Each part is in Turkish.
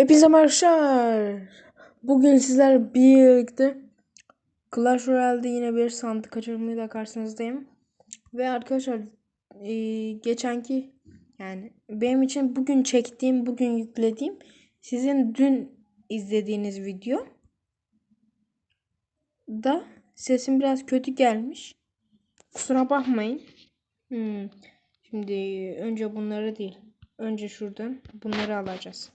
Hepinize merhabalar. Bugün sizler birlikte Clash Royale'de yine bir sandık açılımıyla karşınızdayım. Ve arkadaşlar e, geçenki yani benim için bugün çektiğim, bugün yüklediğim sizin dün izlediğiniz video da sesim biraz kötü gelmiş. Kusura bakmayın. Hmm. Şimdi önce bunları değil. Önce şuradan bunları alacağız.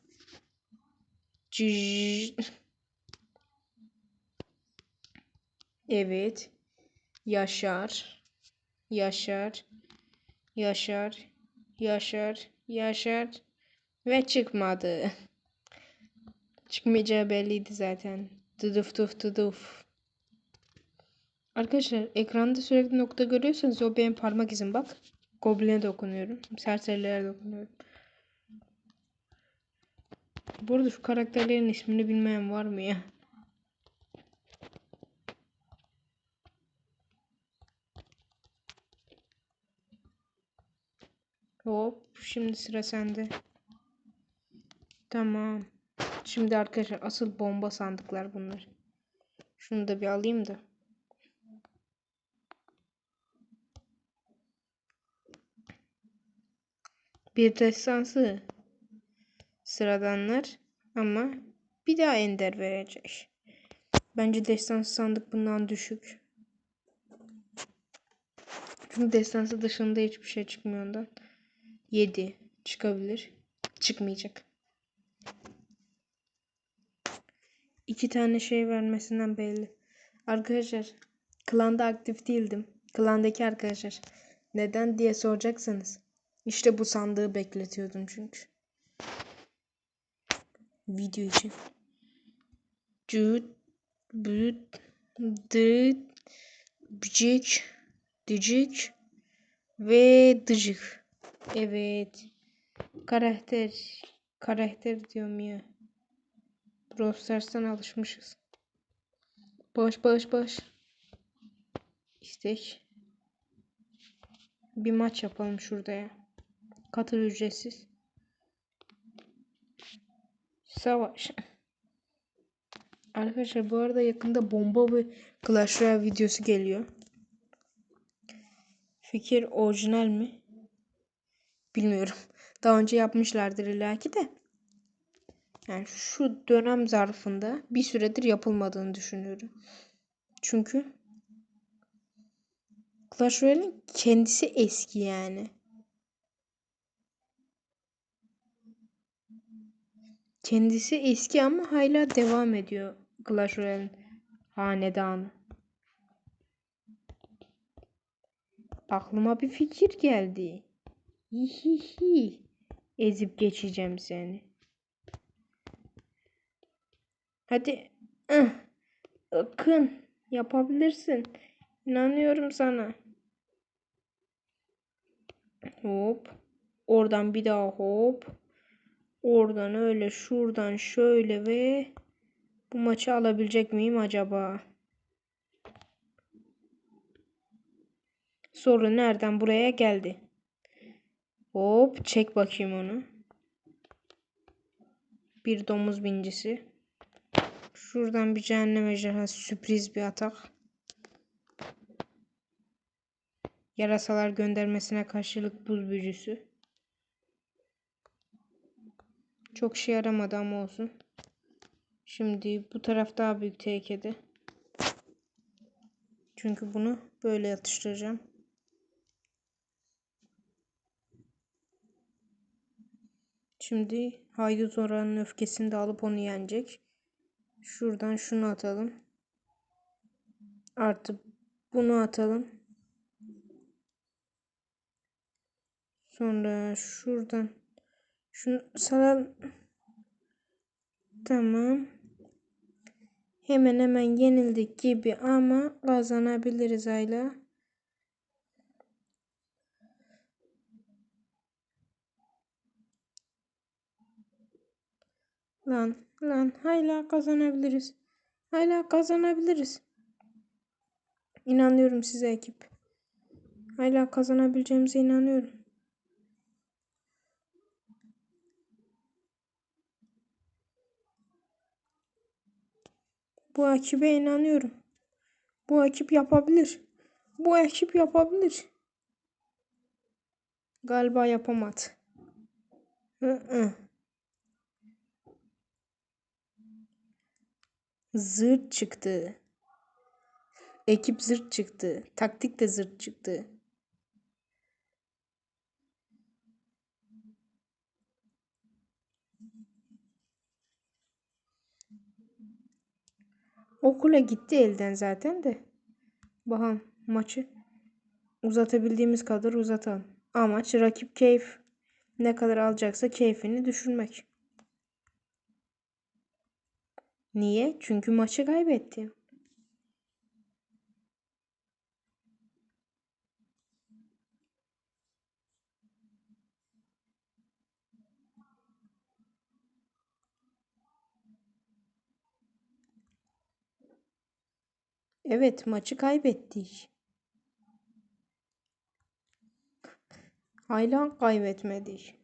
Evet. Yaşar. Yaşar. Yaşar. Yaşar. Yaşar. Ve çıkmadı. Çıkmayacağı belliydi zaten. Dıdıf dıf dıdıf. Arkadaşlar ekranda sürekli nokta görüyorsanız o benim parmak izim bak. Goblin'e dokunuyorum. Serserilere dokunuyorum. Burada şu karakterlerin ismini bilmeyen var mı ya? Hop şimdi sıra sende. Tamam. Şimdi arkadaşlar asıl bomba sandıklar bunlar. Şunu da bir alayım da. Bir destansı sıradanlar ama bir daha ender verecek. Bence destansı sandık bundan düşük. Çünkü destansı dışında hiçbir şey çıkmıyor ondan. 7 çıkabilir. Çıkmayacak. İki tane şey vermesinden belli. Arkadaşlar klanda aktif değildim. Klandaki arkadaşlar. Neden diye soracaksanız. İşte bu sandığı bekletiyordum çünkü video için. Cüt, büt, dıt, bicik, dicik ve dıcık. Evet. Karakter. Karakter diyorum ya. Brawl alışmışız. Bağış bağış bağış. İstek. Bir maç yapalım şurada ya. Katıl ücretsiz. Savaş. Arkadaşlar bu arada yakında bomba ve Clash Royale videosu geliyor. Fikir orijinal mi? Bilmiyorum. Daha önce yapmışlardır illaki de. Yani şu dönem zarfında bir süredir yapılmadığını düşünüyorum. Çünkü Clash Royale'in kendisi eski yani. Kendisi eski ama hala devam ediyor Clash Royale'in hanedanı. Aklıma bir fikir geldi. Hihihi. Ezip geçeceğim seni. Hadi. Akın. Yapabilirsin. İnanıyorum sana. Hop. Oradan bir daha hop. Oradan öyle şuradan şöyle ve bu maçı alabilecek miyim acaba? Soru nereden buraya geldi? Hop çek bakayım onu. Bir domuz bincisi. Şuradan bir cehennem ejderhası sürpriz bir atak. Yarasalar göndermesine karşılık buz büyücüsü. Çok şey yaramadı ama olsun. Şimdi bu taraf daha büyük tehlikede. Çünkü bunu böyle yatıştıracağım. Şimdi haydut oranın öfkesini de alıp onu yenecek. Şuradan şunu atalım. Artı bunu atalım. Sonra şuradan şunu salalım. Tamam. Hemen hemen yenildik gibi ama kazanabiliriz Ayla. Lan lan hala kazanabiliriz. Hala kazanabiliriz. İnanıyorum size ekip. Hala kazanabileceğimize inanıyorum. Bu ekibe inanıyorum. Bu ekip yapabilir. Bu ekip yapabilir. Galiba yapamadı. Hı -hı. Zırt çıktı. Ekip zırt çıktı. Taktik de zırt çıktı. Okula gitti elden zaten de. Bakalım maçı uzatabildiğimiz kadar uzatalım. Amaç rakip keyif ne kadar alacaksa keyfini düşürmek. Niye? Çünkü maçı kaybetti. Evet, maçı kaybettik. Hala kaybetmedik.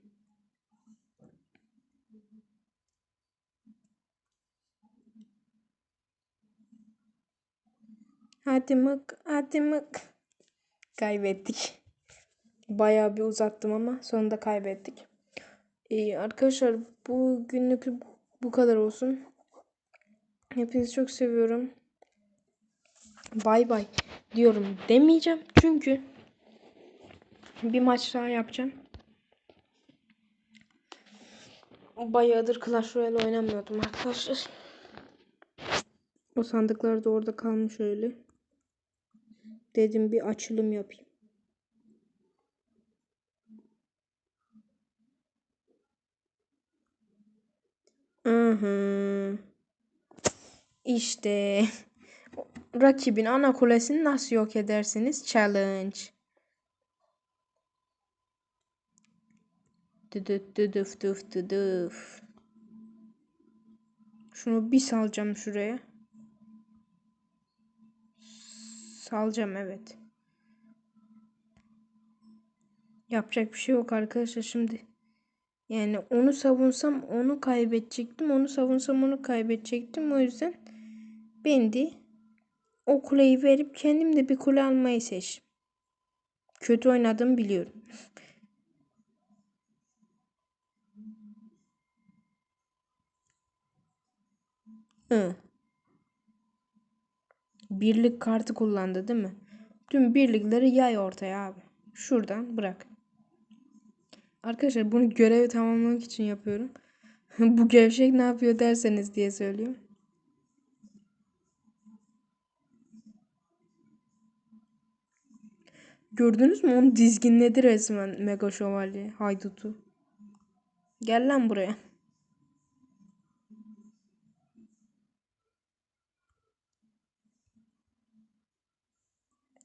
Hadi mık, hadi mık. Kaybettik. Bayağı bir uzattım ama sonunda kaybettik. Ee, arkadaşlar bugünlük bu kadar olsun. Hepinizi çok seviyorum. Bay bay diyorum demeyeceğim. Çünkü bir maç daha yapacağım. Bayağıdır Clash Royale oynamıyordum arkadaşlar. O sandıklar da orada kalmış öyle. Dedim bir açılım yapayım. Hı İşte rakibin ana kulesini nasıl yok edersiniz? Challenge. Dıdıf dıdıf dıf dıdıf. Şunu bir salacağım şuraya. Salacağım evet. Yapacak bir şey yok arkadaşlar şimdi. Yani onu savunsam onu kaybedecektim. Onu savunsam onu kaybedecektim. O yüzden ben de o kuleyi verip kendim de bir kule almayı seç. Kötü oynadım biliyorum. Hı. Birlik kartı kullandı değil mi? Tüm birlikleri yay ortaya abi. Şuradan bırak. Arkadaşlar bunu görevi tamamlamak için yapıyorum. Bu gevşek ne yapıyor derseniz diye söylüyorum. Gördünüz mü? Onu dizginledi resmen Mega Şövalye haydutu. Gel lan buraya.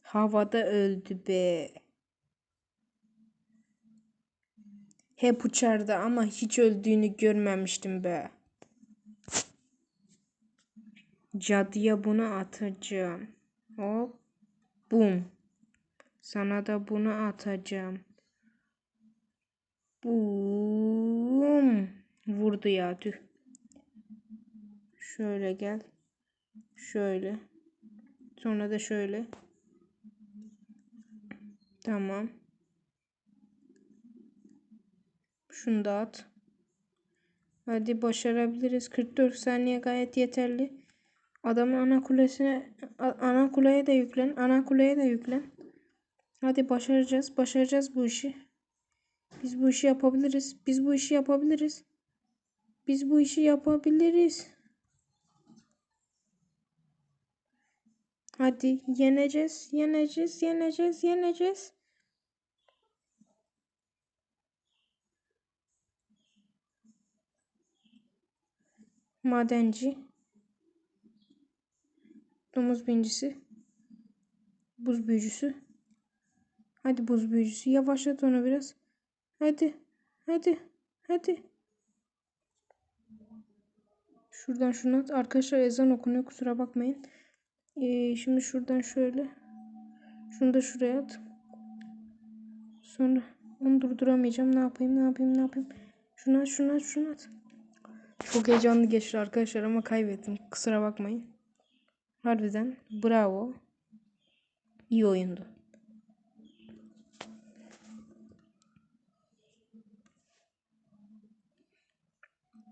Havada öldü be. Hep uçardı ama hiç öldüğünü görmemiştim be. Cadıya bunu atacağım. Hop. Bum. Sana da bunu atacağım. Bum. Vurdu ya tüh. Şöyle gel. Şöyle. Sonra da şöyle. Tamam. Şunu da at. Hadi başarabiliriz. 44 saniye gayet yeterli. Adamın ana kulesine ana kuleye de yüklen. Ana kuleye de yüklen. Hadi başaracağız. Başaracağız bu işi. Biz bu işi yapabiliriz. Biz bu işi yapabiliriz. Biz bu işi yapabiliriz. Hadi yeneceğiz, yeneceğiz, yeneceğiz, yeneceğiz. Madenci. Domuz bincisi. Buz büyücüsü. Hadi buz büyücüsü. Yavaşlat onu biraz. Hadi. Hadi. Hadi. Şuradan şunu at. Arkadaşlar ezan okunuyor. Kusura bakmayın. Ee, şimdi şuradan şöyle. Şunu da şuraya at. Sonra onu durduramayacağım. Ne yapayım? Ne yapayım? Ne yapayım? Şunu at. Şunu at. Şunu at. Çok heyecanlı geçti arkadaşlar ama kaybettim. Kusura bakmayın. Harbiden bravo. İyi oyundu.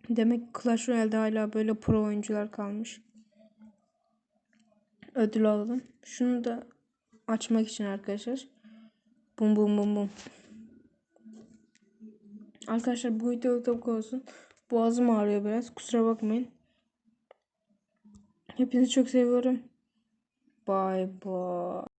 Demek Clash Royale'de hala böyle pro oyuncular kalmış. Ödül alalım. Şunu da açmak için arkadaşlar. Bum bum bum bum. Arkadaşlar bu video bu olsun. Boğazım ağrıyor biraz. Kusura bakmayın. Hepinizi çok seviyorum. Bye bye.